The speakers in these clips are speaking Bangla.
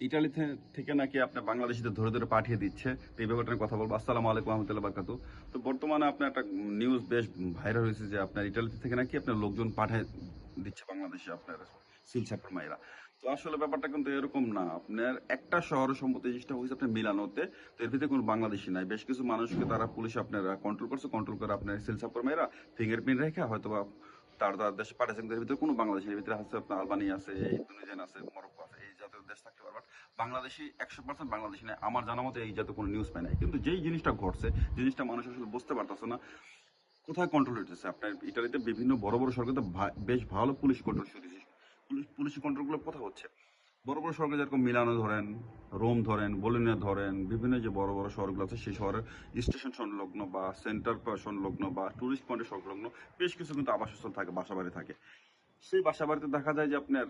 ইটালি থেকে নাকি আপনি বাংলাদেশিদের ধরে ধরে পাঠিয়ে দিচ্ছে। তো এই ব্যাপারটা কথা বলব। আসসালামু আলাইকুম রহমতুল্লাহ বারকাতু। তো বর্তমানে আপনার একটা নিউজ বেশ ভাইরাল হয়েছে যে আপনার ইটালি থেকে নাকি আপনার লোকজন পাঠিয়ে দিচ্ছে বাংলাদেশে আপনার সিল চাপের মায়েরা তো আসলে ব্যাপারটা কিন্তু এরকম না। আপনার একটা শহরে সম্পত্তি জিনিসটা হয়েছে আপনার মিলানোতে। তো এর ভিতরে কোনো বাংলাদেশি নাই। বেশ কিছু মানুষকে তারা পুলিশ আপনারা কন্ট্রোল করছে। কন্ট্রোল করে আপনার সিল চাপের মায়েরা ফিঙ্গারপ্রিন্ট রেখে হয়তো বা তার দেশে ভিতরে কোনো বাংলাদেশের ভিতরে আছে আপনার আলবানি আছে, ইন্দোনেশিয়ান আছে, মরক্কো আছে, এই জাতীয় দেশ থাকতে পারে বাট বাংলাদেশি একশো পার্সেন্ট বাংলাদেশি নেই, আমার জানা মতো এই জাতীয় কোনো নিউজ পাই নাই। কিন্তু যেই জিনিসটা ঘটছে, জিনিসটা মানুষ আসলে বুঝতে পারতেছে না, কোথায় কন্ট্রোল হইতেছে? আপনার ইটালিতে বিভিন্ন বড় বড় সরকার বেশ ভালো পুলিশ কন্ট্রোল পুলিশ পুলিশ কন্ট্রোলগুলো কোথায় হচ্ছে? বড় বড় শহরে যেরকম মিলানো ধরেন, রোম ধরেন বলিনিয়া ধরেন, বিভিন্ন যে বড় বড় শহরগুলো আছে সেই শহরের স্টেশন সংলগ্ন বা সেন্টার সংলগ্ন বা টুরিস্ট পয়েন্টের সংলগ্ন বেশ কিছু কিন্তু আবাসস্থল থাকে বাসা বাড়ি থাকে। সেই বাসা বাড়িতে দেখা যায় যে আপনার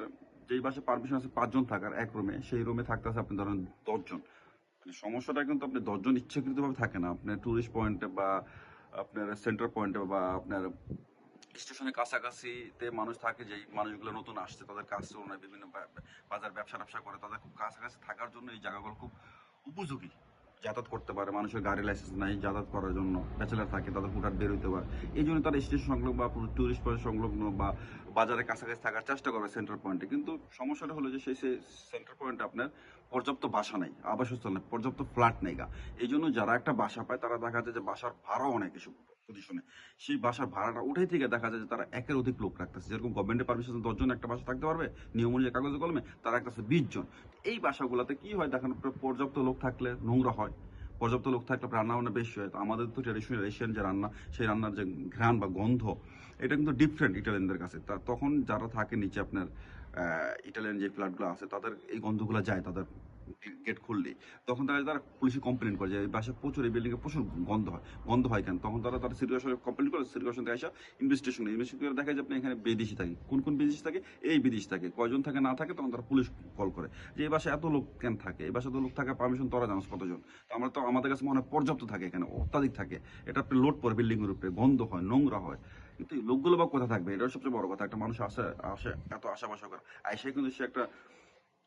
যেই বাসা পারমিশন আছে পাঁচজন থাকার, এক রুমে সেই রুমে থাকতে আছে আপনি ধরেন দশজন। মানে সমস্যাটা কিন্তু আপনি দশজন ইচ্ছাকৃতভাবে থাকে না। আপনার টুরিস্ট পয়েন্টে বা আপনার সেন্টার পয়েন্টে বা আপনার স্টেশনের কাছাকাছিতে মানুষ থাকে যেই মানুষগুলো নতুন আসছে, তাদের কাজ নাই বিভিন্ন বাজার ব্যবসা ব্যবসা করে, তাদের খুব কাছাকাছি থাকার জন্য এই জায়গাগুলো খুব উপযোগী। যাতায়াত করতে পারে, মানুষের গাড়ি লাইসেন্স নাই, যাতায়াত করার জন্য ব্যাচেলার থাকে, তাদের হুটার বের হইতে পারে। এই জন্য তারা স্টেশন সংলগ্ন বা টুরিস্ট পয়েন্ট সংলগ্ন বা বাজারের কাছাকাছি থাকার চেষ্টা করে সেন্টার পয়েন্টে কিন্তু সমস্যাটা হলো যে সেই সেন্টার পয়েন্টে আপনার পর্যাপ্ত বাসা নেই, আবাসস্থল নেই, পর্যাপ্ত ফ্ল্যাট নেই গা। এই জন্য যারা একটা বাসা পায়, তারা দেখা যায় যে বাসার ভাড়াও অনেক এসব পজিশনে সেই বাসার ভাড়াটা উঠে থেকে দেখা যায় যে তারা একের অধিক লোক রাখতেছে। যেরকম গভর্নমেন্টের পারমিশন দশজন একটা বাসা থাকতে পারবে নিয়ম অনুযায়ী কাগজে কলমে, তারা রাখতেছে বিশ জন এই বাসাগুলোতে কি হয় দেখেন পর্যাপ্ত লোক থাকলে নোংরা হয়। পর্যাপ্ত লোক থাকলে রান্না বান্না বেশি হয়। আমাদের তো ট্রেডিশনাল এশিয়ান যে রান্না, সেই রান্নার যে ঘ্রাণ বা গন্ধ, এটা কিন্তু ডিফারেন্ট ইটালিয়ানদের কাছে। তা তখন যারা থাকে নিচে আপনার ইটালিয়ান যে ফ্ল্যাটগুলো আছে, তাদের এই গন্ধগুলো যায় তাদের গেট খুললে, তখন তারা তারা পুলিশে কমপ্লেন করে যে বাসায় প্রচুর এই বিল্ডিংয়ে প্রচুর গন্ধ হয় গন্ধ হয় কেন? তখন তারা তারা সিরিয়াসনে কমপ্লেন করে সিরিয়াসন থেকে আসা ইনভেস্টিগেশন ইনভেস্টিগেশন করে দেখা যায় আপনি এখানে বিদেশি থাকে। কোন কোন বিদেশি থাকে? এই বিদেশি থাকে। কয়জন থাকে, না থাকে, তখন তারা পুলিশ কল করে যে এই বাসায় এত লোক কেন থাকে? এই বাসায় এত লোক থাকে পারমিশন তোরা জানাস কতজন? তো আমরা তো, আমাদের কাছে মনে পর্যাপ্ত থাকে এখানে, অত্যাধিক থাকে। এটা আপনি লোড পরে বিল্ডিং এর উপরে, গন্ধ হয়, নোংরা হয়। কিন্তু লোকগুলো বা কোথায় থাকবে? এটা সবচেয়ে বড় কথা। একটা মানুষ আসে আসে, এত আশা বাসা করে। আইসে কিন্তু সে একটা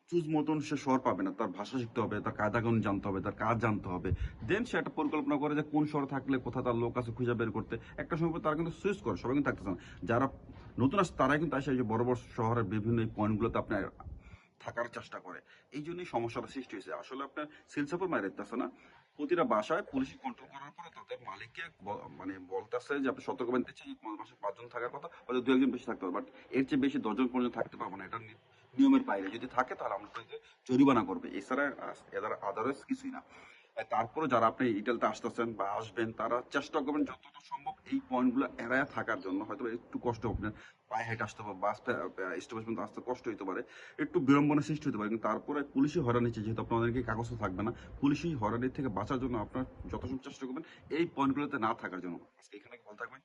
চুজ মতন সে শহর পাবে না। তার ভাষা শিখতে হবে, তার কায়দা কানুন জানতে হবে, তার কাজ জানতে হবে। দেন সে একটা পরিকল্পনা করে যে কোন শহরে থাকলে কোথায় তার লোক আছে খুঁজে বের করতে। একটা সময় তারা কিন্তু সুইচ করে, সবাই কিন্তু থাকতেছে না। যারা নতুন আসে তারাই কিন্তু আসে যে বড় বড় শহরের বিভিন্ন এই পয়েন্টগুলোতে আপনার থাকার চেষ্টা করে। এই জন্যই সমস্যাটা সৃষ্টি হয়েছে। আসলে আপনার সিলসাপুর মায়ের দেখতেছে না? প্রতিটা বাসায় পুলিশ কন্ট্রোল করার পরে তাদের মালিককে মানে বলতেছে যে, আপনি সতর্ক দিচ্ছে যে তোমার বাসায় পাঁচজন থাকার কথা, হয়তো দু একজন বেশি থাকতে পারে বাট এর চেয়ে বেশি দশজন পর্যন্ত থাকতে পারব না। এটা নিয়মের বাইরে। যদি থাকে, তাহলে আমরা জরিমানা করবে। এছাড়া এদের আদারওয়াইজ কিছুই না। তারপরে যারা আপনি ইটালিতে আসতেছেন বা আসবেন, তারা চেষ্টা করবেন যতটা সম্ভব এই পয়েন্টগুলো এড়ায় থাকার জন্য। হয়তো একটু কষ্ট আপনার পায়ে হেঁটে আসতে হবে বাস স্টেশন পর্যন্ত আসতে কষ্ট হতে পারে। একটু বিড়ম্বনা সৃষ্টি হতে পারে, কিন্তু তারপরে পুলিশই হয়রানিছে যেহেতু আপনাদেরকে কাগজ তো থাকবে না। পুলিশই হয়রানির থেকে বাঁচার জন্য আপনার যথাসম্ভব চেষ্টা করবেন, এই পয়েন্টগুলোতে না থাকার জন্য। এখানে ভালো থাকবেন?